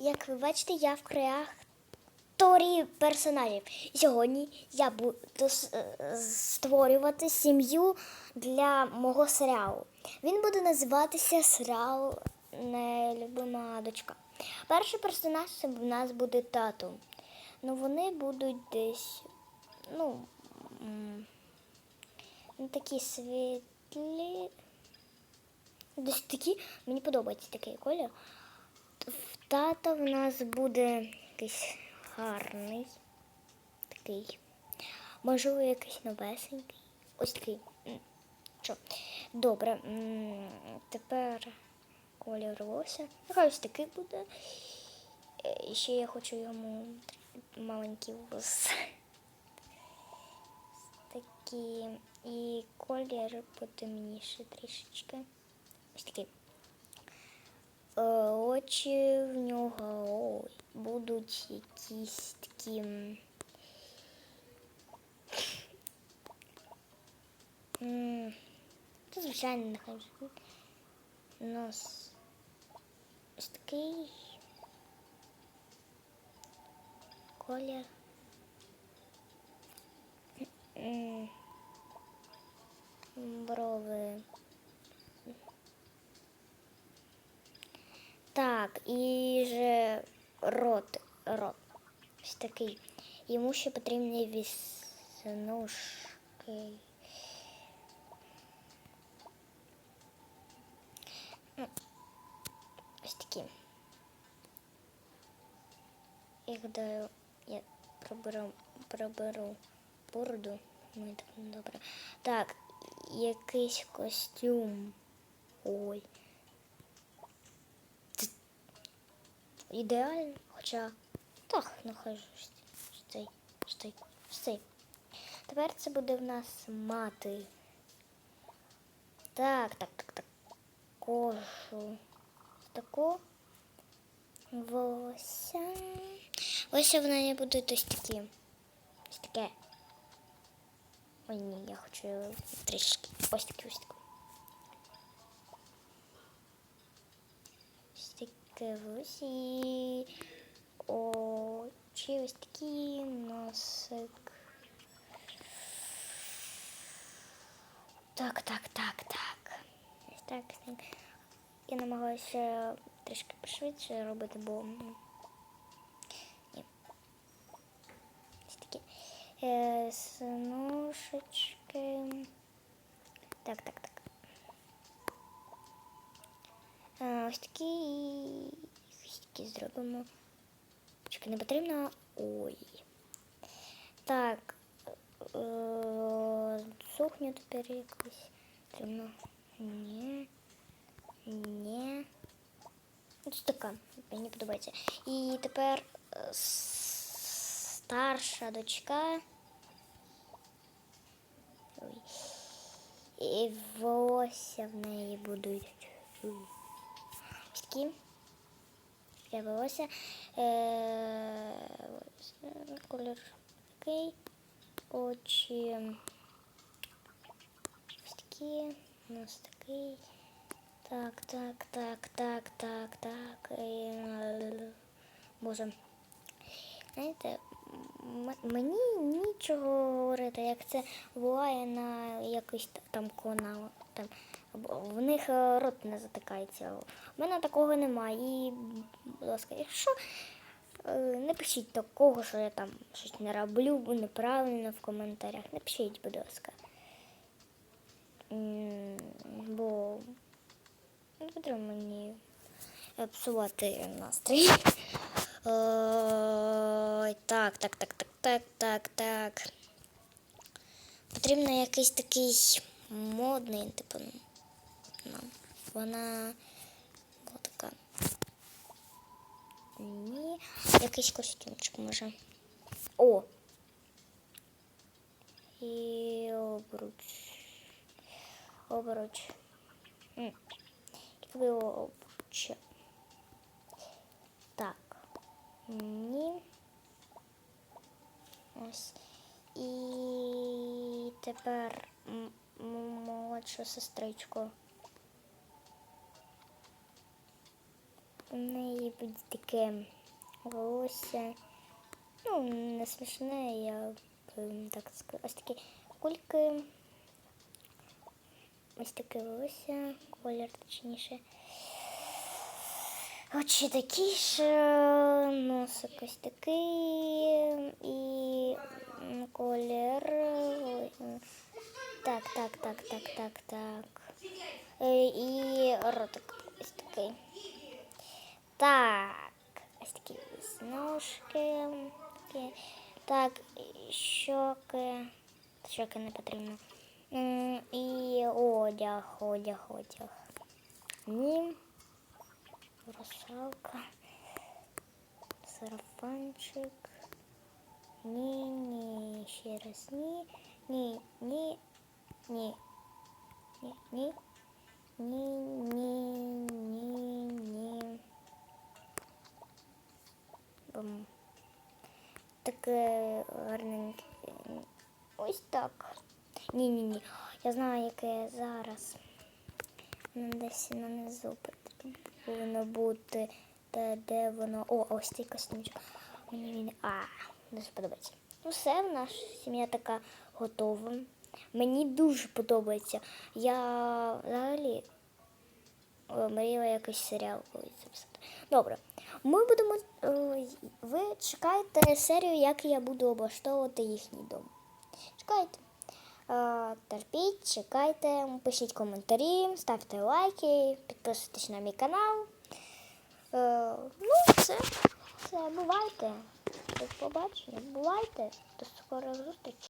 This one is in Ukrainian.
як ви бачите, я в краях креаторі персонажів. Сьогодні я буду е, створювати сім'ю для мого серіалу. Він буде називатися серіал Нелюбима дочка. Перший персонаж це в нас буде тато. Ну вони будуть десь, ну такі світлі. Десь такі, мені подобається такий колір. В тата в нас буде якийсь гарний. Такий. Можливо, якийсь новесенький. Ось такий. Що? Добре. Тепер колір волосся. Нехай ось такий буде. І ще я хочу йому маленький вус. Такі. І колір потемніше трішечки. Ось такий. Е, Очі в нього будуть якісь такі. Це звичайно нехай. Нос. Ось такий. Колір. Брови. Так, і же рот. Рот. Ось такий. Йому ще потрібні віснушки. Ну, Ось такі. Їх даю, я проберу, проберу бороду. Мені так не добре. Так, якийсь костюм. Ой. Ідеально, хоча так, хай ж ось цей, цей, цей. Тепер це буде в нас мати. Так, так, так, так. Кожу. Таку. Волосся. Ось в неї будуть ось такі. Ось таке. Ой, ні, я хочу трішки. Ось такі, ось такі. Таке ось і очі, ось такі носик. Так, так, так, так. Так, так. Я намагаюся трішки пошвидше робити, бо. Ось такі. Е, снушечки. Так, так, так. Ось такі. Ось такі зробимо. Чекай, не потрібно. Ой. Так. е, Сукню тепер якусь. Потрібно. Ні. Ні. Ось така. Мені подобається. І тепер е, с- старша дочка. Ой. І волосся в неї будуть. Ось такі. Я волосся. Е, ось, е, колір такий. Очі. Ось такі. Нос такий. Так, так, так, так, так, так. Е, Боже. Знаєте, м- мені нічого говорити, як це буває на якийсь там канал. Там, в них е, рот не затикається. У мене такого немає. І, будь ласка, якщо е, не пишіть такого, що я там щось не роблю неправильно в коментарях. Не пишіть, будь ласка. Бо не потрібно мені е, псувати настрій. Так, так, так, так, так, так, так. Потрібно якийсь такий модний, типу. ну, Вона була така. Ні. Якийсь костюмчик може. О! І обруч. Обруч. Якби обруч. Так. Ні. Ось. І тепер молодшу сестричку. у неї буде таке волосся. Ну, не смішне, я так скажу. Ось такі кульки. Ось таке волосся, колір точніше. Очі такі ж, носик ось такий і м, колір. ой, м, Так, так, так, так, так. Е, І ротик ось такий. Так, ось такі ножки. Так, і щоки. Щоки не потрібно. І одяг, одяг, одяг. Ні. Русалка. Сарафанчик. Ні, ні, ще раз ні. Ні, ні, ні. Ні, ні. Ні, ні, ні, ні. Бум. Таке гарненьке. Ось так. Ні, ні, ні. Я знаю, яке зараз. Воно десь на низу повинно бути. Де, де воно. О, ось цей костюмчик. Мені він. А, дуже подобається. Ну, все, в наша сім'я така готова. Мені дуже подобається. Я взагалі е, мріяла якийсь серіал записати. Добре. Ми будемо. е, Ви чекайте серію, як я буду облаштовувати їхній дом. Чекайте. Е, Терпіть, чекайте, пишіть коментарі, ставте лайки, підписуйтесь на мій канал. Ну, все. Все, бувайте. До побачення. Бувайте. До скорих зустрічей.